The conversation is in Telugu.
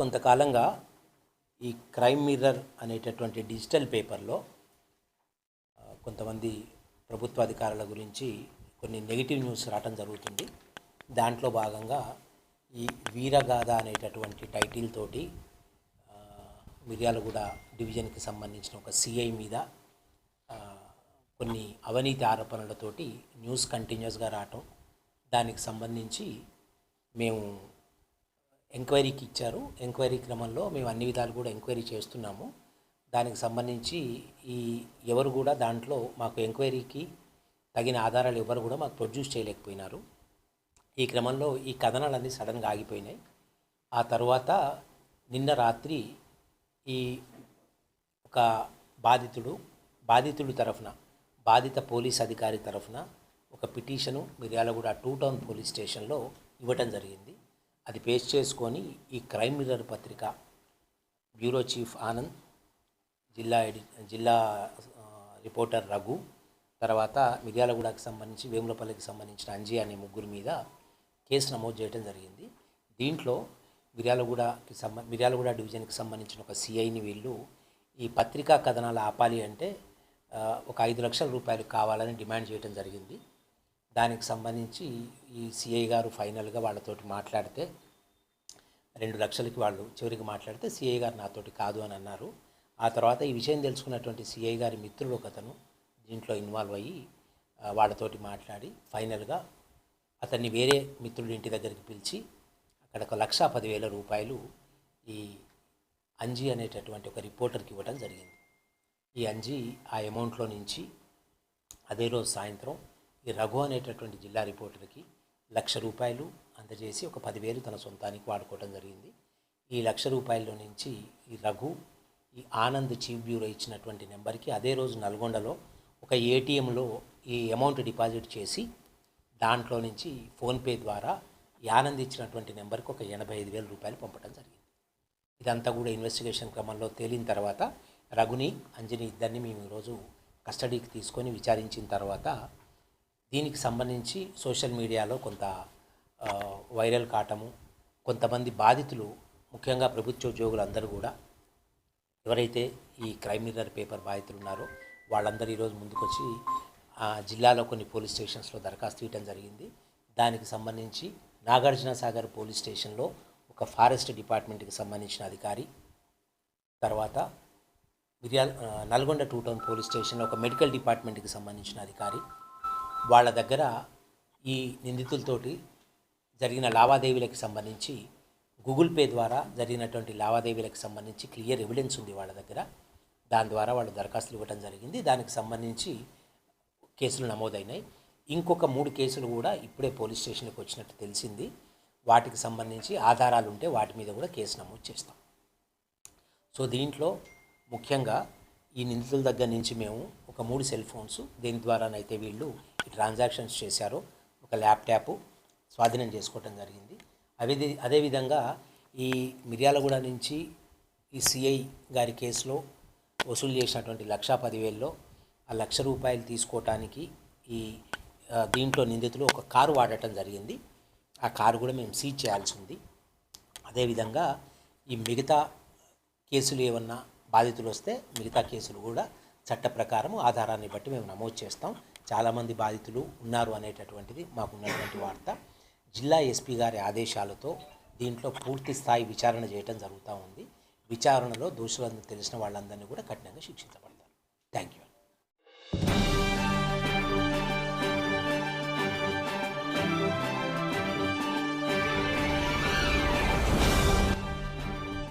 కొంతకాలంగా ఈ క్రైమ్ మిర్రర్ అనేటటువంటి డిజిటల్ పేపర్లో కొంతమంది ప్రభుత్వ అధికారుల గురించి కొన్ని నెగిటివ్ న్యూస్ రావటం జరుగుతుంది. దాంట్లో భాగంగా ఈ వీరగాథ అనేటటువంటి టైటిల్ తోటి మిర్యాలగూడ డివిజన్కి సంబంధించిన ఒక సిఐ మీద కొన్ని అవినీతి ఆరోపణలతోటి న్యూస్ కంటిన్యూస్గా రావటం. దానికి సంబంధించి మేము ఎంక్వైరీకి ఇచ్చారు. ఎంక్వైరీ క్రమంలో మేము అన్ని విధాలు కూడా ఎంక్వైరీ చేస్తున్నాము. దానికి సంబంధించి ఈ ఎవరు కూడా దాంట్లో మాకు ఎంక్వైరీకి తగిన ఆధారాలు ఎవరు కూడా మాకు ప్రొడ్యూస్ చేయలేకపోయినారు. ఈ క్రమంలో ఈ కథనాలన్నీ సడన్గా ఆగిపోయినాయి. ఆ తర్వాత నిన్న రాత్రి ఈ ఒక బాధితుడు బాధితుడి తరఫున బాధిత పోలీస్ అధికారి తరఫున ఒక petition Miryalaguda two town police స్టేషన్లో ఇవ్వటం జరిగింది. అది పేస్ట్ చేసుకొని ఈ క్రైమ్ మిర్రర్ పత్రిక బ్యూరో చీఫ్ ఆనంద్ జిల్లా ఎడి జిల్లా రిపోర్టర్ రఘు తర్వాత మిర్యాలగూడకి సంబంధించి వేములపల్లికి సంబంధించిన అంజీ అనే ముగ్గురు మీద కేసు నమోదు చేయడం జరిగింది. దీంట్లో మిర్యాలగూడకి సంబ మిర్యాలగూడ డివిజన్కి సంబంధించిన ఒక సిఐని వీళ్ళు ఈ పత్రికా కథనాలు ఆపాలి అంటే ఒక ఐదు లక్షల రూపాయలు కావాలని డిమాండ్ చేయడం జరిగింది. దానికి సంబంధించి ఈ సిఐ గారు ఫైనల్గా వాళ్ళతోటి మాట్లాడితే రెండు లక్షలకి వాళ్ళు చివరికి మాట్లాడితే సిఐ గారు నాతోటి కాదు అని అన్నారు. ఆ తర్వాత ఈ విషయం తెలుసుకున్నటువంటి సిఐ గారి మిత్రుడు ఒకతను దీంట్లో ఇన్వాల్వ్ అయ్యి వాళ్ళతోటి మాట్లాడి ఫైనల్గా అతన్ని వేరే మిత్రుడి ఇంటి దగ్గరికి పిలిచి అక్కడ ఒక లక్ష పదివేల రూపాయలు ఈ అంజీ అనేటటువంటి ఒక రిపోర్టర్కి ఇవ్వడం జరిగింది. ఈ అంజీ ఆ అమౌంట్లో నుంచి అదే రోజు సాయంత్రం ఈ రఘు అనేటటువంటి జిల్లా రిపోర్టర్కి లక్ష రూపాయలు అందజేసి ఒక పదివేలు తన సొంతానికి వాడుకోవడం జరిగింది. ఈ లక్ష రూపాయల్లో నుంచి ఈ రఘు ఈ ఆనంద్ చీఫ్ బ్యూరో ఇచ్చినటువంటి నెంబర్కి అదే రోజు నల్గొండలో ఒక ఏటీఎంలో ఈ అమౌంట్ డిపాజిట్ చేసి దాంట్లో నుంచి ఫోన్పే ద్వారా ఈ ఆనంద్ ఇచ్చినటువంటి నెంబర్కి ఒక ఎనభై ఐదు వేల రూపాయలు పంపడం జరిగింది. ఇదంతా కూడా ఇన్వెస్టిగేషన్ క్రమంలో తేలిన తర్వాత రఘుని అంజని ఇద్దరిని మేము ఈరోజు కస్టడీకి తీసుకొని విచారించిన తర్వాత దీనికి సంబంధించి సోషల్ మీడియాలో కొంత వైరల్ కావటము కొంతమంది బాధితులు ముఖ్యంగా ప్రభుత్వ ఉద్యోగులు అందరూ కూడా ఎవరైతే ఈ క్రైమ్ మిర్రర్ పేపర్ బాధితులు ఉన్నారో వాళ్ళందరూ ఈరోజు ముందుకొచ్చి ఆ జిల్లాలో కొన్ని పోలీస్ స్టేషన్స్లో దరఖాస్తు ఇవ్వడం జరిగింది. దానికి సంబంధించి నాగార్జున సాగర్ పోలీస్ స్టేషన్లో ఒక ఫారెస్ట్ డిపార్ట్మెంట్కి సంబంధించిన అధికారి తర్వాత Miryala Nalgonda two town police స్టేషన్లో ఒక మెడికల్ డిపార్ట్మెంట్కి సంబంధించిన అధికారి వాళ్ళ దగ్గర ఈ నిందితులతోటి జరిగిన లావాదేవీలకు సంబంధించి గూగుల్ పే ద్వారా జరిగినటువంటి లావాదేవీలకు సంబంధించి క్లియర్ ఎవిడెన్స్ ఉంది వాళ్ళ దగ్గర. దాని ద్వారా వాళ్ళు దరఖాస్తులు ఇవ్వడం జరిగింది. దానికి సంబంధించి కేసులు నమోదైనాయి. ఇంకొక మూడు కేసులు కూడా ఇప్పుడే పోలీస్ స్టేషన్కి వచ్చినట్టు తెలిసింది. వాటికి సంబంధించి ఆధారాలు ఉంటే వాటి మీద కూడా కేసు నమోదు చేస్తాం. సో దీంట్లో ముఖ్యంగా ఈ నిందితుల దగ్గర నుంచి మేము ఒక మూడు సెల్ ఫోన్స్ దీని ద్వారానైతే వీళ్ళు ట్రాన్సాక్షన్స్ చేశారో. ఒక ల్యాప్టాప్ స్వాధీనం చేసుకోవటం జరిగింది. అదే అదేవిధంగా ఈ మిర్యాలగూడ నుంచి ఈ సిఐ గారి కేసులో వసూలు చేసినటువంటి లక్షా పదివేల్లో ఆ లక్ష రూపాయలు తీసుకోవటానికి ఈ దీంట్లో నిందితులు ఒక కారు వాడటం జరిగింది. ఆ కారు కూడా మేము సీజ్ చేయాల్సి ఉంది. అదేవిధంగా ఈ మిగతా కేసులు ఏమన్నా బాధితులు వస్తే మిగతా కేసులు కూడా చట్ట ప్రకారం ఆధారాన్ని బట్టి మేము నమోదు చేస్తాం. చాలామంది బాధితులు ఉన్నారు అనేటటువంటిది మాకు ఉన్నటువంటి వార్త. జిల్లా ఎస్పీ గారి ఆదేశాలతో దీంట్లో పూర్తి స్థాయి విచారణ చేయడం జరుగుతూ ఉంది. విచారణలో దోషులను తెలిసిన వాళ్ళందరినీ కూడా కఠినంగా శిక్షించబడతారు.